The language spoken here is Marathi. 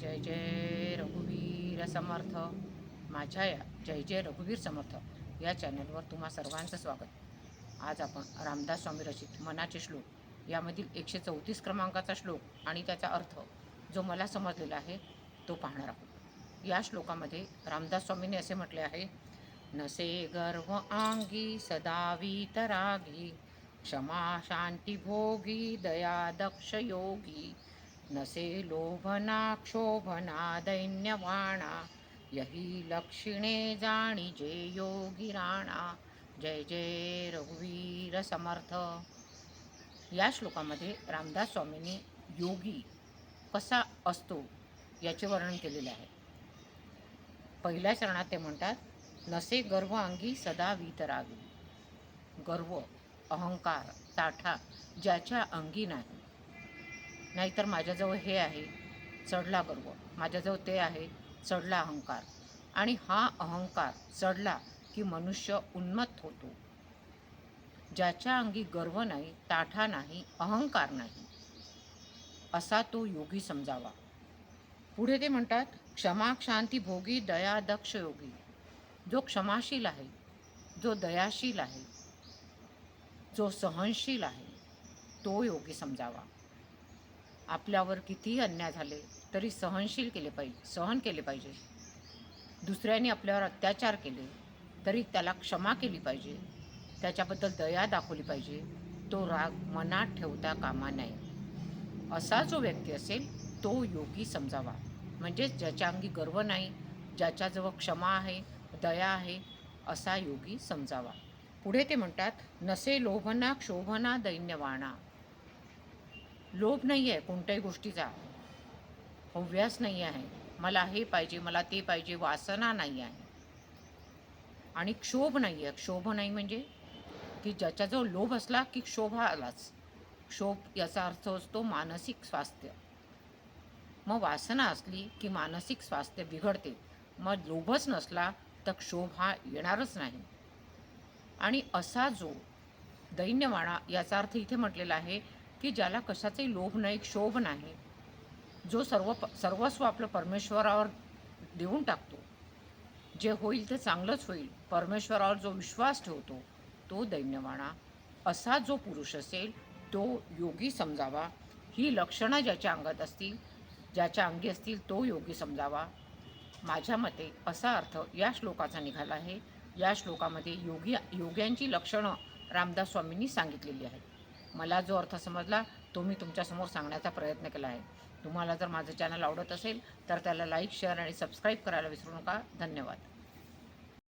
जय जय रघुवीर समर्थ. माझ्या या जय जय रघुवीर समर्थ या चॅनलवर तुम्हा सर्वांचं स्वागत. आज आपण रामदास स्वामी रचित मनाचे श्लोक यामधील एकशे चौतीस क्रमांकाचा श्लोक आणि त्याचा अर्थ जो मला समजलेला आहे तो पाहणार आहोत. या श्लोकामध्ये रामदास स्वामींनी असे म्हटले आहे नसे गर्व आंगी सदा वीतरागी क्षमा शांती भोगी दया दक्ष योगी नसे लोभना क्षोभना दैन्यवाणा यही लक्षिणे जाणी जे योगी राणा। जय जय रघुवीर समर्थ। या श्लोकामध्ये रामदास स्वामींनी योगी कसा असतो याचे वर्णन केलेले आहे. पहिल्या चरणात ते म्हणतात नसे गर्व अंगी सदा वितरावी गर्व अहंकार ताठा ज्याच्या अंगी नाही। नाहीतर माझ्याजवळ हे आहे चढला गर्व. माझ्याजवळ ते आहे चढला अहंकार. आणि हा अहंकार चढला की मनुष्य उन्मत्त होतो. ज्याच्या अंगी गर्व नाही ताठा नाही अहंकार नाही असा तो योगी समजावा. पुढे ते म्हणतात क्षमा क्षांती भोगी दया दक्ष योगी. जो क्षमाशील आहे जो दयाशील आहे जो सहनशील आहे तो योगी समजावा. आपल्यावर कितीही अन्याय झाले तरी सहनशील केले पाहिजे सहन केले पाहिजे. दुसऱ्याने आपल्यावर अत्याचार केले तरी त्याला क्षमा केली पाहिजे. त्याच्याबद्दल दया दाखवली पाहिजे. तो राग मनात ठेवता कामा नये. असा जो व्यक्ती असेल तो योगी समजावा. म्हणजेच ज्याच्या अंगी गर्व नाही ज्याच्याजवळ क्षमा आहे दया आहे असा योगी समजावा. पुढे ते म्हणतात नसे लोभना क्षोभना दैन्यवाणा. लोभ नाही आहे कोणत्याही गोष्टीचा. हव्यास नाही आहे. मला हे पाहिजे मला ते पाहिजे वासना नाही आहे. आणि क्षोभ नाही आहे क्षोभ नाही म्हणजे की ज्याच्याजवळ लोभ असला की क्षोभ आलाच. क्षोभ याचा अर्थ असतो मानसिक स्वास्थ्य. मग वासना असली की मानसिक स्वास्थ्य बिघडते. मग लोभच नसला तर क्षोभ हा येणारच नाही. आणि असा जो दैन्यवाणा याचा अर्थ इथे म्हटलेला आहे की ज्याला कशाचाही लोभ नाही क्षोभ नाही. जो सर्व प सर्वस्व आपलं परमेश्वरावर देऊन टाकतो. जे होईल ते चांगलंच होईल. परमेश्वरावर जो विश्वास ठेवतो तो दैन्यवाणा. असा जो पुरुष असेल तो योगी समजावा. ही लक्षणं ज्याच्या अंगात असतील ज्याच्या अंगी असतील तो योगी समजावा. माझ्या मते असा अर्थ या श्लोकाचा निघाला आहे. या श्लोकामध्ये योगी योग्यांची लक्षणं रामदास स्वामींनी सांगितलेली आहेत. मला जो अर्थ समजला तो मी तुमच्यासमोर सांगण्याचा प्रयत्न केला आहे. तुम्हाला जर माझं चॅनल आवडत असेल तर त्याला लाईक शेअर आणि सबस्क्राईब करायला विसरू नका. धन्यवाद.